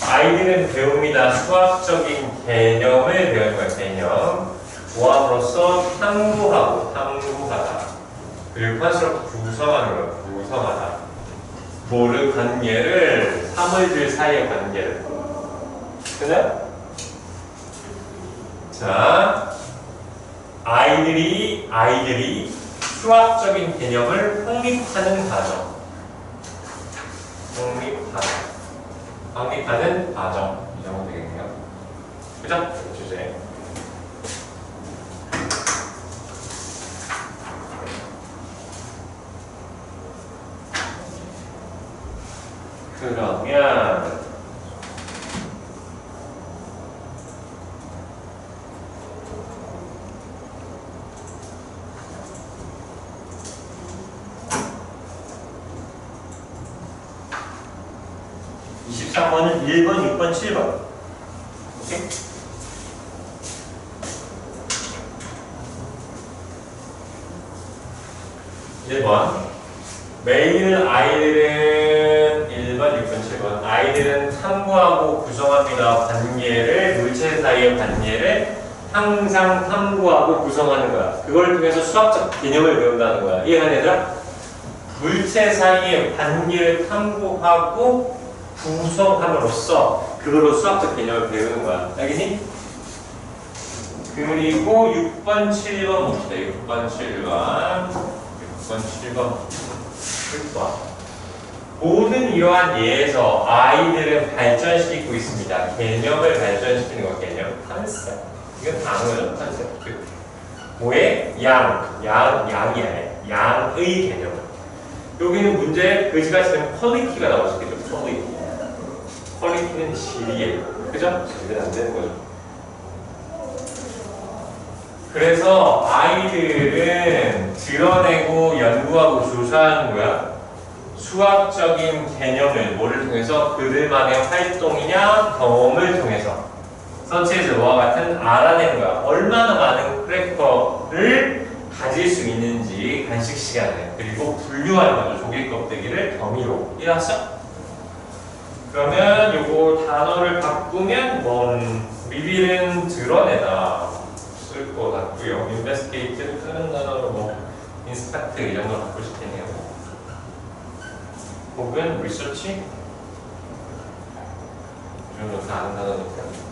아이들은 배웁니다. 수학적인 개념을 배우는 거야, 개념. 조합으로서 탐구하고, 탐구하다. 그리고 컨스트럭트 구성하는 거야, 구성하다. 뭐를 관계를, 사물들 사이의 관계를. 그죠? 자, 아이들이, 아이들이 수학적인 개념을 확립하는 과정. 확립하 다. 확립하는 과정. 이 정도 되겠네요. 그죠? 주제. 그러면 23번은 1번, 6번, 7번. 오케이? 일번 매일 아이들은 1번, 6번, 7번 아이들은 탐구하고 구성합니다. 관계를 물체 사이의 관계를 항상 탐구하고 구성하는 거야. 그걸 통해서 수학적 개념을 배운다는 거야. 이해가 되더라? 물체 사이의 관계를 탐구하고 구성함으로써 그걸로 수학적 개념을 배우는 거야. 알겠니? 그리고 6번, 7번 봅시다. 6번, 7번. 6번, 7번. 6번. 모든 이러한 예에서 아이들은 발전시키고 있습니다. 개념을 발전시키는 거 개념. 컨셉. 이건 단어죠. 컨셉. 그 뭐의? 양. 양, 양이 아니야. 양의 개념. 여기는 문제에 그지같이 되면 퀄리티가 나올 수 있겠죠. 퀄리티. 퀄리티는 질이에요. 그죠? 질은 안 되는 거죠. 그래서 아이들은 드러내고 연구하고 조사하는 거야. 수학적인 개념을 뭐를 통해서 그들만의 활동이냐 경험을 통해서 선체에서 너와 같은 알아내는 거야. 얼마나 많은 크래커를 가질 수 있는지 간식 시간에 그리고 분류하는 거죠. 조개 껍데기를 더미로 이해했어? 그러면 요거 단어를 바꾸면 뭔 리빌은 드러내다 쓸 것 같고요. 인베스게이트를 쓰는 단어로 뭐 인스펙트 이 정도 바꾸실 테네요. 혹은 리서치 이 정도 다 아는 단어니까.